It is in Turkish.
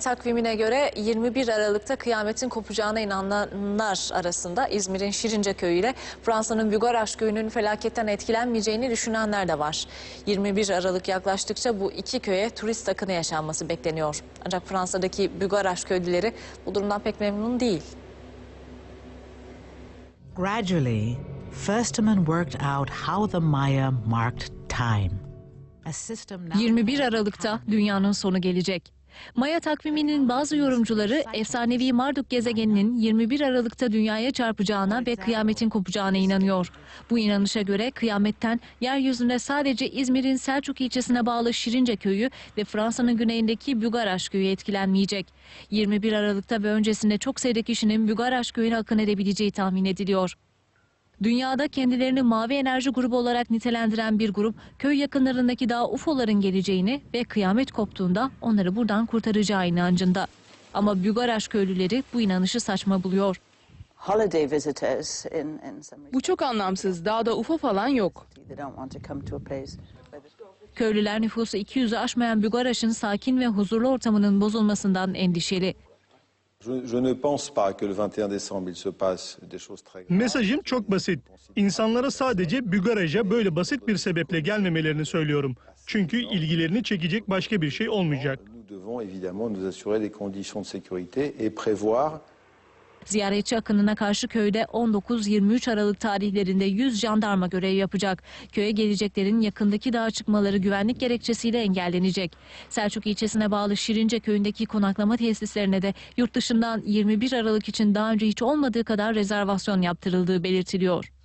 Takvimine göre 21 Aralık'ta kıyametin kopacağına inananlar arasında İzmir'in Şirince köyü ile Fransa'nın Bugaraş köyünün felaketten etkilenmeyeceğini düşünenler de var. 21 Aralık yaklaştıkça bu iki köye turist akını yaşanması bekleniyor. Ancak Fransa'daki Bugaraş köylüleri bu durumdan pek memnun değil. Gradually, Firstman worked out how the Maya marked time. A system now 21 Aralık'ta dünyanın sonu gelecek. Maya takviminin bazı yorumcuları efsanevi Marduk gezegeninin 21 Aralık'ta dünyaya çarpacağına ve kıyametin kopacağına inanıyor. Bu inanışa göre kıyametten yeryüzünde sadece İzmir'in Selçuk ilçesine bağlı Şirince köyü ve Fransa'nın güneyindeki Bugaraş köyü etkilenmeyecek. 21 Aralık'ta ve öncesinde çok sayıda kişinin Bugaraş köyüne akın edebileceği tahmin ediliyor. Dünyada kendilerini mavi enerji grubu olarak nitelendiren bir grup köy yakınlarındaki dağ UFO'ların geleceğini ve kıyamet koptuğunda onları buradan kurtaracağı inancında. Ama Bugaraş köylüleri bu inanışı saçma buluyor. Bu çok anlamsız. Dağda UFO falan yok. Köylüler nüfusu 200'ü aşmayan Bugaraş'ın sakin ve huzurlu ortamının bozulmasından endişeli. Mesajım çok basit. İnsanlara sadece Bügaraja böyle basit bir sebeple gelmemelerini söylüyorum. Çünkü ilgilerini çekecek başka bir şey olmayacak. Ziyaretçi akınına karşı köyde 19-23 Aralık tarihlerinde 100 jandarma görev yapacak. Köye geleceklerin yakındaki dağa çıkmaları güvenlik gerekçesiyle engellenecek. Selçuk ilçesine bağlı Şirince köyündeki konaklama tesislerine de yurt dışından 21 Aralık için daha önce hiç olmadığı kadar rezervasyon yaptırıldığı belirtiliyor.